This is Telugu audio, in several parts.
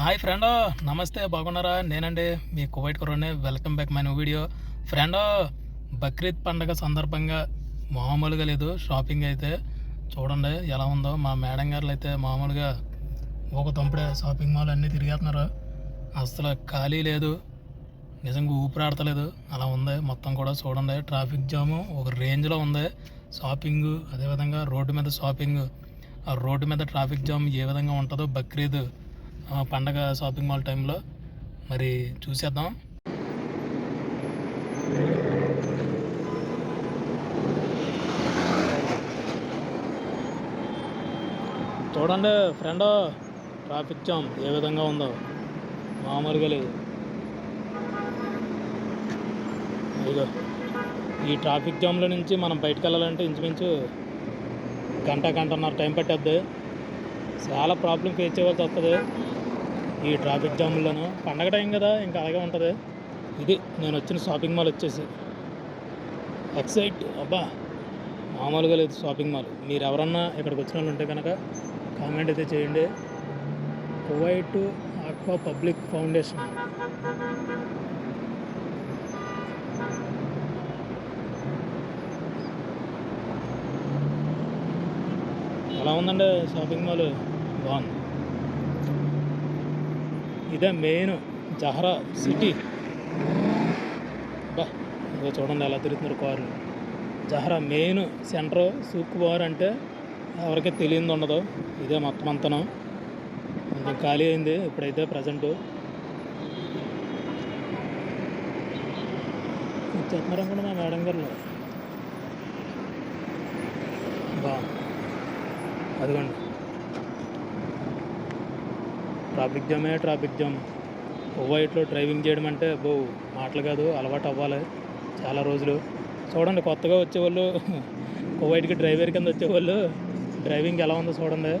హాయ్ ఫ్రెండ్ నమస్తే బాగున్నారా? నేనండి మీ Kuwait కుర్రని welcome back my video. Friend Bakrid పండగ సందర్భంగా మామూలుగా లేదు షాపింగ్ అయితే. చూడండి ఎలా ఉందో. మా మేడం గారులు అయితే మామూలుగా ఒక తంపుడే షాపింగ్ మాల్ అన్నీ తిరిగేస్తున్నారు. అసలు ఖాళీ లేదు. నిజంగా ఊపిరాడతలేదు. అలా ఉంది. మొత్తం కూడా చూడండి. ట్రాఫిక్ జాము ఒక రేంజ్లో ఉంది. షాపింగ్ అదేవిధంగా రోడ్డు మీద షాపింగ్. ఆ రోడ్డు మీద ట్రాఫిక్ జామ్ ఏ విధంగా ఉంటుందో బక్రీద్ పండగ షాపింగ్ మాల్ టైంలో మరి చూసేద్దాం. చూడండి ఫ్రెండ్ ట్రాఫిక్ జామ్ ఏ విధంగా ఉందో. మామూలుగా లేదు. ఇదిగో ఈ ట్రాఫిక్ జామ్లో నుంచి మనం బయటకు వెళ్ళాలంటే ఇంచుమించు గంట గంటన్నర టైం పట్టేద్ది. చాలా ప్రాబ్లం ఫేస్ చేయవలసి వస్తుంది. ఈ ట్రాఫిక్ జాముల్లోనూ పండగ టైం కదా ఇంకా అలాగే ఉంటుంది. ఇది నేను వచ్చిన షాపింగ్ మాల్ వచ్చేసి. ఎక్సైట్ అబ్బా మామూలుగా లేదు షాపింగ్ మాల్ మీరు ఎవరన్నా ఇక్కడికి వచ్చిన వాళ్ళు ఉంటే కనుక కామెంట్ అయితే చేయండి. కువైట్ ఆక్వా పబ్లిక్ ఫౌండేషన్ ఎలా ఉందండి షాపింగ్ మాల్ బాగుంది. ఇదే మెయిన్ జహరా సిటీ బా ఇదో చూడండి ఎలా తిరుగుతున్నారు కార్లు జహరా మెయిన్ సెంటర్ సూక్ బార్ అంటే ఎవరికి తెలియదు ఉండదు. ఇదే మొత్తం అంతనం. కొంచెం ఖాళీ అయింది. ఇప్పుడైతే ప్రజెంట్ చెప్తున్నారు కూడా మా మేడం గారు? బా అదిగోండి. ట్రాఫిక్ జామే ట్రాఫిక్ జామ్. కువైట్లో డ్రైవింగ్ చేయడం అంటే బో మాటలు కాదు అలవాటు అవ్వాలి చాలా రోజులు. చూడండి కొత్తగా వచ్చేవాళ్ళు కువైట్కి డ్రైవర్ కింద వచ్చేవాళ్ళు డ్రైవింగ్ ఎలా ఉందో చూడండి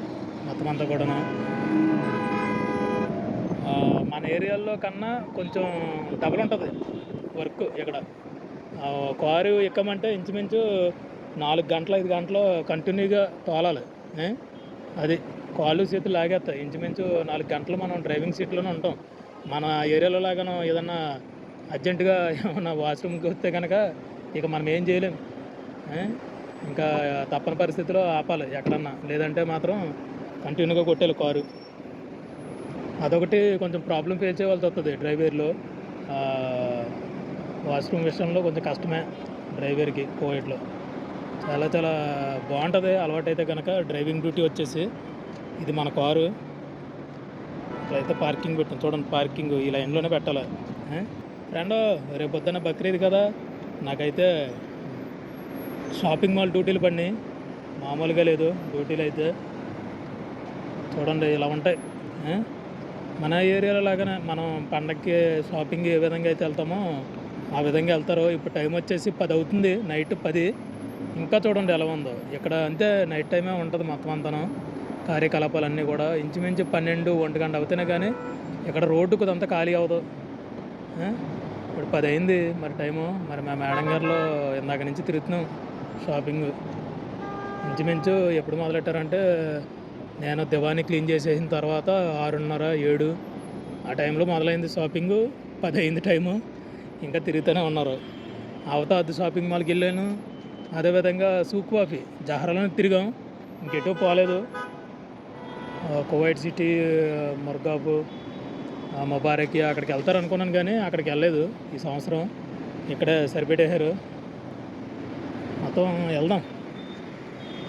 మొత్తం అంతా కూడా మన ఏరియాలో కన్నా కొంచెం డబల్ ఉంటుంది వర్క్ ఇక్కడ. కారు ఎక్కమంటే ఇంచుమించు నాలుగు గంటలు ఐదు గంటలు కంటిన్యూగా తోలాలి. అది. కాళ్ళు చేతులు లాగేస్తాయి. ఇంచుమించు నాలుగు గంటలు మనం డ్రైవింగ్ సీట్లోనే ఉంటాం. మన ఏరియాలో లాగాను ఏదన్నా అర్జెంటుగా ఏమన్నా వాష్రూమ్కి వస్తే కనుక ఇక మనం ఏం చేయలేం. ఇంకా తప్పని పరిస్థితిలో ఆపాలి ఎక్కడన్నా. లేదంటే మాత్రం కంటిన్యూగా కొట్టేయాలి కారు. అదొకటి కొంచెం ప్రాబ్లం ఫేస్ చేయవలసి వస్తుంది డ్రైవర్లో. వాష్రూమ్ విషయంలో కొంచెం కష్టమే డ్రైవర్కి కోవిడ్లో. చాలా చాలా బాగుంటుంది. అలవాటైతే కనుక డ్రైవింగ్ డ్యూటీ వచ్చేసి ఇది మన కారు. ఇట్లయితే పార్కింగ్ పెట్టాం. చూడండి పార్కింగ్ ఈ లైన్లోనే పెట్టాలి. ఫ్రెండ్ రేపు పొద్దున్న బక్రీద్ కదా. నాకైతే షాపింగ్ మాల్ డ్యూటీలు పడినాయి. మామూలుగా లేదు డ్యూటీలు అయితే. చూడండి ఇలా ఉంటాయి. మన ఏరియాలో లాగానే మనం పండగకి షాపింగ్ ఏ విధంగా అయితే వెళ్తామో ఆ విధంగా వెళ్తారు. ఇప్పుడు టైం వచ్చేసి పది అవుతుంది నైట్ పది. ఇంకా చూడండి ఎలా ఉందో. ఇక్కడ అంతే నైట్ టైమే ఉంటుంది మొత్తం అంతాను. కార్యకలాపాలన్నీ కూడా ఇంచుమించు పన్నెండు ఒంటి గంట అవుతేనే కానీ ఇక్కడ రోడ్డుకు అంతా ఖాళీ అవ్వదు. ఇప్పుడు పది అయింది మరి టైము మరి మా మేడం గారిలో ఇందాక నుంచి తిరుగుతున్నాం షాపింగ్. ఇంచుమించు ఎప్పుడు మొదలెట్టారంటే నేను దివానీ క్లీన్ చేసేసిన తర్వాత ఆరున్నర ఏడు ఆ టైంలో మొదలైంది షాపింగ్. పది అయింది టైము ఇంకా తిరుగుతూనే ఉన్నారు. అవత అద్దె షాపింగ్ మాల్కి వెళ్ళాను. అదేవిధంగా సూక్ కాఫీ జహరాలోనే తిరిగాం. ఇంకెటో పోలేదు. కువైట్ సిటీ మర్గాబు ముబారక్ అక్కడికి వెళ్తారు అనుకున్నాను కానీ అక్కడికి వెళ్ళలేదు ఈ సంవత్సరం. ఇక్కడే సరిపెట్టేశారు. మొత్తం వెళ్దాం.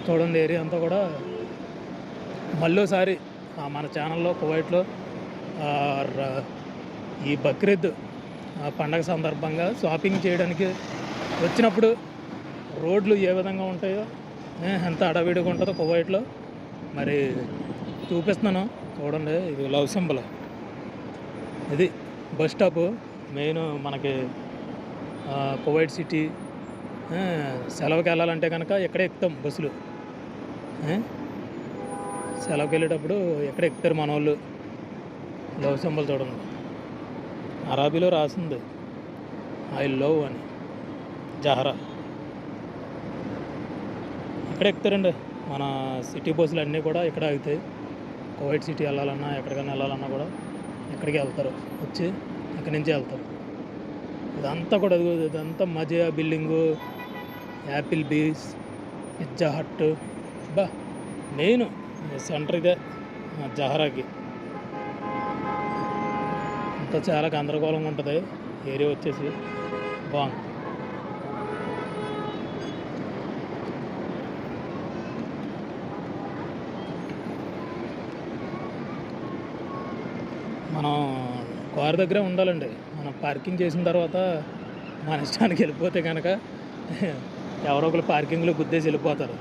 చూడండి ఏరియా అంతా కూడా. మళ్ళీసారి మన ఛానల్లో కువైట్లో ఈ బక్రీద్ ఆ, పండగ సందర్భంగా షాపింగ్ చేయడానికి వచ్చినప్పుడు రోడ్లు ఏ విధంగా ఉంటాయో ఎంత అడవిడిగా ఉంటుందో కువైట్లో. మరి చూపిస్తున్నాను. చూడండి ఇది లవ్ సింబల్. ఇది బస్ స్టాప్. మెయిన్ మనకి కువైట్ సిటీ. సెలవుకి వెళ్ళాలంటే కనుక ఎక్కడే ఎక్కుతాం బస్సులు. సెలవుకి వెళ్ళేటప్పుడు ఎక్కడ ఎక్కుతారు మన వాళ్ళు లవ్ సింబల్ చూడండి. అరాబీలో రాసింది. ఐ లవ్ అని. జహరా. ఇక్కడ ఎక్కుతారండి. మన సిటీ బస్సులు అన్నీ కూడా ఇక్కడ ఆగుతాయి. వైట్ సిటీ వెళ్ళాలన్నా ఎక్కడికైనా వెళ్ళాలన్నా కూడా ఎక్కడికి వెళ్తారు. వచ్చి అక్కడి నుంచి వెళ్తారు. ఇదంతా కూడా ఇదంతా మజియా building Applebee's Pizza Hut బా మెయిన్ సెంటర్ ఇదే జహరాకి. అంతా చాలా గందరగోళంగా ఉంటుంది. ఏరియా వచ్చేసి బాగుంది. మనం కారు దగ్గరే ఉండాలండి. మనం పార్కింగ్ చేసిన తర్వాత మన ఇష్టానికి వెళ్ళిపోతే కనుక ఎవరో ఒకరు పార్కింగ్లో గుద్దేసి వెళ్ళిపోతారు.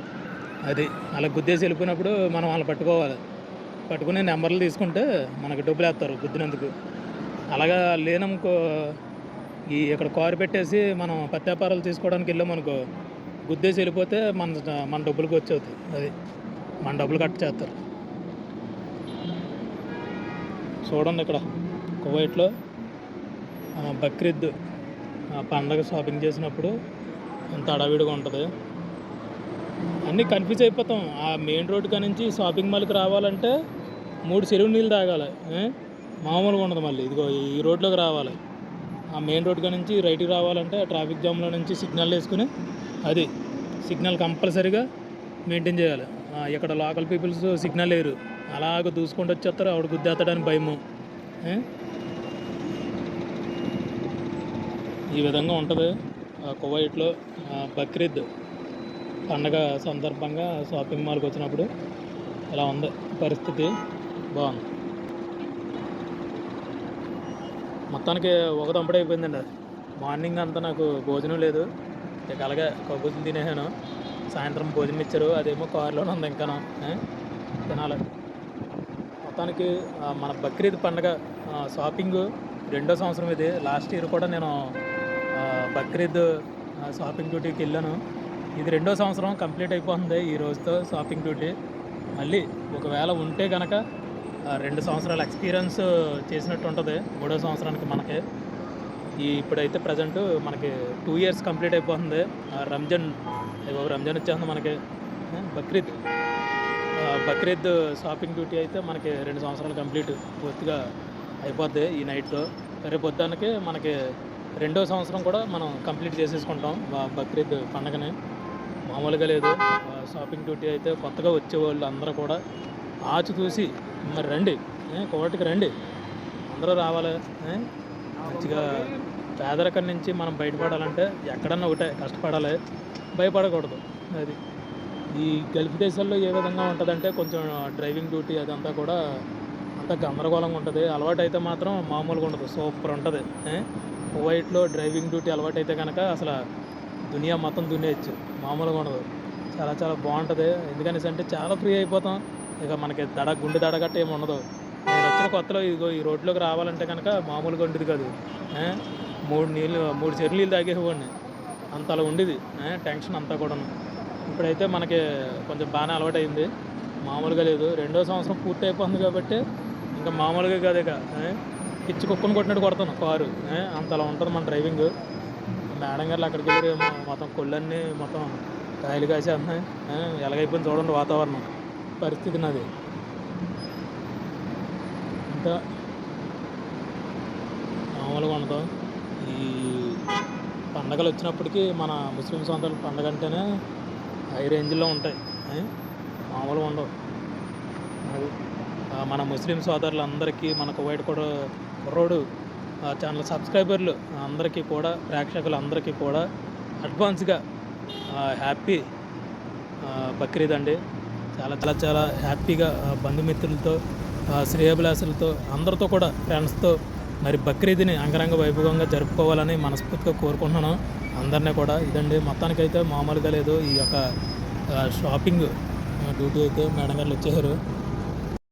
అది అలా గుద్దేసి వెళ్ళిపోయినప్పుడు మనం వాళ్ళని పట్టుకోవాలి. పట్టుకుని నెంబర్లు తీసుకుంటే మనకి డబ్బులు వేస్తారు గుద్దినందుకు. అలాగా లేననుకో ఈ ఇక్కడ కారు పెట్టేసి మనం పత్యాపారాలు తీసుకోవడానికి వెళ్ళామనుకో గుద్దేసి వెళ్ళిపోతే మన మన డబ్బులకు అవుతుంది అది మన డబ్బులు కట్ చేస్తారు. చూడండి ఇక్కడ కువైట్లో బక్రీద్ ఆ, పండగ షాపింగ్ చేసినప్పుడు అంత అడవిడిగా ఉంటుంది. అన్నీ కన్ఫ్యూజ్ అయిపోతాం. ఆ మెయిన్ రోడ్ నుంచి షాపింగ్ మాల్కి రావాలంటే మూడు చెరువు నీళ్ళు తాగాలి ఏ? మామూలుగా ఉండదు మళ్ళీ. ఇదిగో ఈ రోడ్లోకి రావాలి. ఆ మెయిన్ రోడ్ నుంచి రైట్కి రావాలంటే ట్రాఫిక్ జామ్లో నుంచి సిగ్నల్ వేసుకుని అది సిగ్నల్ కంపల్సరీగా మెయింటైన్ చేయాలి. ఇక్కడ లోకల్ పీపుల్స్ సిగ్నల్ లేరు. అలాగ దూసుకుంటూ వచ్చేస్తారు. ఆవిడ గుద్దేస్తాడని భయము. ఈ విధంగా ఉంటుంది. కువైట్లో బక్రీద్ పండగ సందర్భంగా షాపింగ్ మాల్కి వచ్చినప్పుడు ఇలా ఉంది పరిస్థితి. బాగుంది. మొత్తానికి ఒక దంపడి అయిపోయిందండి మార్నింగ్ అంతా నాకు భోజనం లేదు. ఇక అలాగే కబూజులు తినేసాను. సాయంత్రం భోజనం ఇచ్చారు. అదేమో కారులోనే ఉంది ఇంకా తినాలి. మొత్తానికి మన బక్రీద్ పండగ షాపింగ్ రెండో సంవత్సరం ఇది. లాస్ట్ ఇయర్ కూడా నేను బక్రీద్ షాపింగ్ డ్యూటీకి వెళ్ళాను. ఇది రెండో సంవత్సరం కంప్లీట్ అయిపోతుంది ఈ రోజుతో షాపింగ్ డ్యూటీ. మళ్ళీ ఒకవేళ ఉంటే కనుక ఆ, రెండు సంవత్సరాల ఎక్స్పీరియన్స్ చేసినట్టు ఉంటుంది మూడో సంవత్సరానికి మనకి. ఈ ఇప్పుడైతే ప్రజెంట్ మనకి టూ ఇయర్స్ కంప్లీట్ అయిపోతుంది రంజాన్ రంజాన్ వచ్చేస్తుంది మనకి. బక్రీద్. బక్రీద్ షాపింగ్ డ్యూటీ అయితే మనకి రెండు సంవత్సరాలు కంప్లీట్ పూర్తిగా అయిపోద్ది ఈ నైట్లో రేపు పొద్దున్నకి మనకి రెండో సంవత్సరం కూడా మనం కంప్లీట్ చేసేసుకుంటాం బక్రీద్ పండగని. మామూలుగా లేదు. షాపింగ్ డ్యూటీ అయితే కొత్తగా వచ్చేవాళ్ళు అందరూ కూడా ఆచి చూసి మరి రండి ఏ, కోటికి రండి అందరూ రావాలి మంచిగా పేదరికం నుంచి మనం బయటపడాలంటే ఎక్కడన్నా ఒకటే కష్టపడాలి భయపడకూడదు అది. ఈ గల్ఫ్ దేశాల్లో ఏ విధంగా ఉంటుందంటే కొంచెం డ్రైవింగ్ డ్యూటీ అదంతా కూడా అంత గందరగోళంగా ఉంటుంది. అలవాటు అయితే మాత్రం మామూలుగా ఉండదు. సూపర్ ఉంటుంది. ఏ? కువైట్లో డ్రైవింగ్ డ్యూటీ అలవాటు అయితే కనుక అసలు దునియా మొత్తం దున్నేయచ్చు. మామూలుగా ఉండదు. చాలా చాలా బాగుంటుంది. ఎందుకనేసి అంటే చాలా ఫ్రీ అయిపోతాం. ఇక మనకి దడ గుండె దడ గట్ట ఏమి ఉండదు. నేను వచ్చిన కొత్తలో ఇదిగో ఈ రోడ్లోకి రావాలంటే కనుక మామూలుగా ఉండేది కాదు. మూడు నీళ్ళు మూడు చెరు నీళ్ళు తాగేవాడిని. అంత అలా ఉండేది టెన్షన్ అంతా కూడాను. ఇప్పుడైతే మనకి కొంచెం బాగానే అలవాటు అయింది మామూలుగా లేదు. రెండో సంవత్సరం పూర్తి అయిపోతుంది కాబట్టి ఇంకా మామూలుగా కాదు ఇక. పిచ్చి కుక్కను కొట్టినట్టు కొడతాను కారు. అంత అలా ఉంటుంది మన డ్రైవింగ్. మేడం గారు అక్కడికి వెళ్ళి మొత్తం కొళ్ళన్నీ మొత్తం కాయలు కాసేస్తున్నాయి. ఏ? ఎలాగైపోయింది చూడండి వాతావరణం. పరిస్థితి నాది. ఇంకా మామూలుగా ఉండదు. ఈ పండగలు వచ్చినప్పటికీ మన ముస్లిం సొంతలు పండగ అంటేనే హై రేంజ్లో ఉంటాయి. మామూలుగా ఉండవు. అది మన ముస్లిం సోదరులందరికీ మన కువైట్ కూడా కుర్రోడు ఛానల్ సబ్స్క్రైబర్లు అందరికీ కూడా ప్రేక్షకులందరికీ కూడా అడ్వాన్స్గా హ్యాపీ బక్రీద్ అండి. చాలా చాలా చాలా హ్యాపీగా బంధుమిత్రులతో శ్రేయభిలాసులతో అందరితో కూడా ఫ్రెండ్స్తో మరి బక్రీద్ని అంగరంగ వైభవంగా జరుపుకోవాలని మనస్ఫూర్తిగా కోరుకుంటున్నాను. అందరినీ కూడా ఇదండి. మొత్తానికైతే మామూలుగా లేదు. ఈ యొక్క షాపింగ్ డ్యూటీ అయితే మేడం గారు వచ్చేసారు